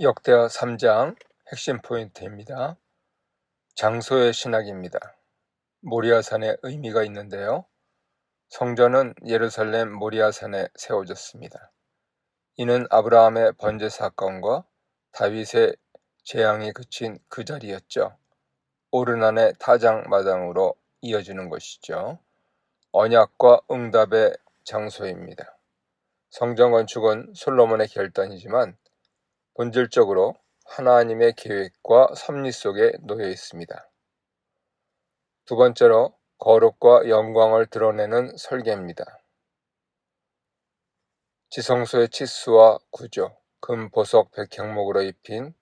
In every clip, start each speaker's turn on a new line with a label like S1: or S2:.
S1: 역대하 3장 핵심 포인트입니다. 장소의 신학입니다. 모리아산에 의미가 있는데요. 성전은 예루살렘 모리아산에 세워졌습니다. 이는 아브라함의 번제 사건과 다윗의 재앙이 그친 그 자리였죠. 오르난의 타장마당으로 이어지는 것이죠. 언약과 응답의 장소입니다. 성전 건축은 솔로몬의 결단이지만 본질적으로 하나님의 계획과 섭리 속에 놓여 있습니다. 두 번째로 거룩과 영광을 드러내는 설계입니다. 지성소의 치수와 구조, 금, 보석, 백향목으로 입힌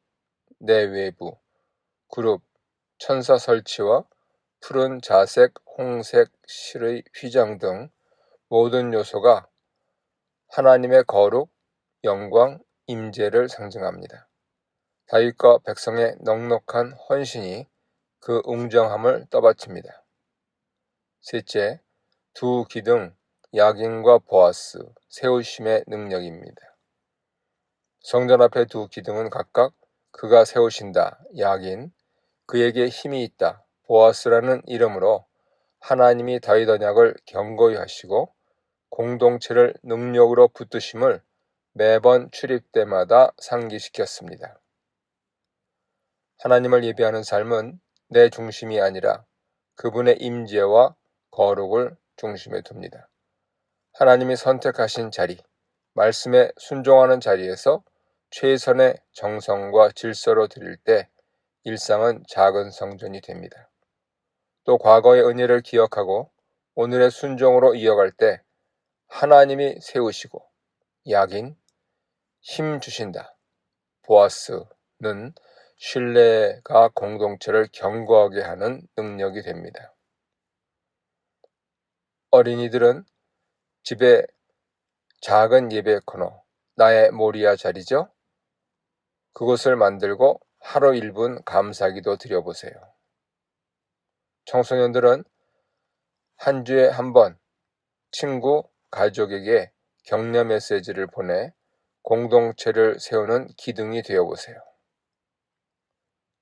S1: 내외부, 그룹, 천사 설치와 푸른 자색, 홍색, 실의 휘장 등 모든 요소가 하나님의 거룩, 영광, 임재를 상징합니다. 다윗과 백성의 넉넉한 헌신이 그 웅장함을 떠받칩니다. 셋째, 두 기둥, 야긴과 보아스, 세우심의 능력입니다. 성전 앞의 두 기둥은 각각 그가 세우신다, 야긴, 그에게 힘이 있다, 보아스라는 이름으로 하나님이 다윗 언약을 경고히 하시고 공동체를 능력으로 붙드심을 매번 출입 때마다 상기시켰습니다. 하나님을 예배하는 삶은 내 중심이 아니라 그분의 임재와 거룩을 중심에 둡니다. 하나님이 선택하신 자리, 말씀에 순종하는 자리에서 최선의 정성과 질서로 드릴 때 일상은 작은 성전이 됩니다. 또 과거의 은혜를 기억하고 오늘의 순종으로 이어갈 때 하나님이 세우시고 약인 힘 주신다. 보아스는 신뢰가 공동체를 견고하게 하는 능력이 됩니다. 어린이들은 집에 작은 예배 코너, 나의 모리아 자리죠? 그곳을 만들고 하루 1분 감사기도 드려보세요. 청소년들은 한 주에 한 번 친구, 가족에게 격려 메시지를 보내 공동체를 세우는 기둥이 되어 보세요.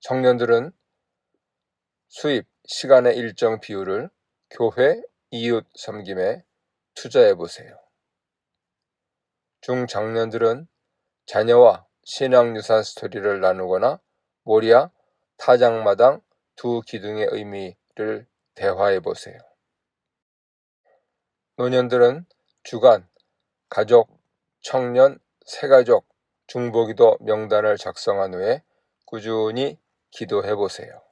S1: 청년들은 수입, 시간의 일정 비율을 교회, 이웃 섬김에 투자해 보세요. 중장년들은 자녀와 신앙유산 스토리를 나누거나 모리아, 타장마당 두 기둥의 의미를 대화해 보세요. 노년들은 주간, 가족, 청년, 새가족, 중보기도 명단을 작성한 후에 꾸준히 기도해 보세요.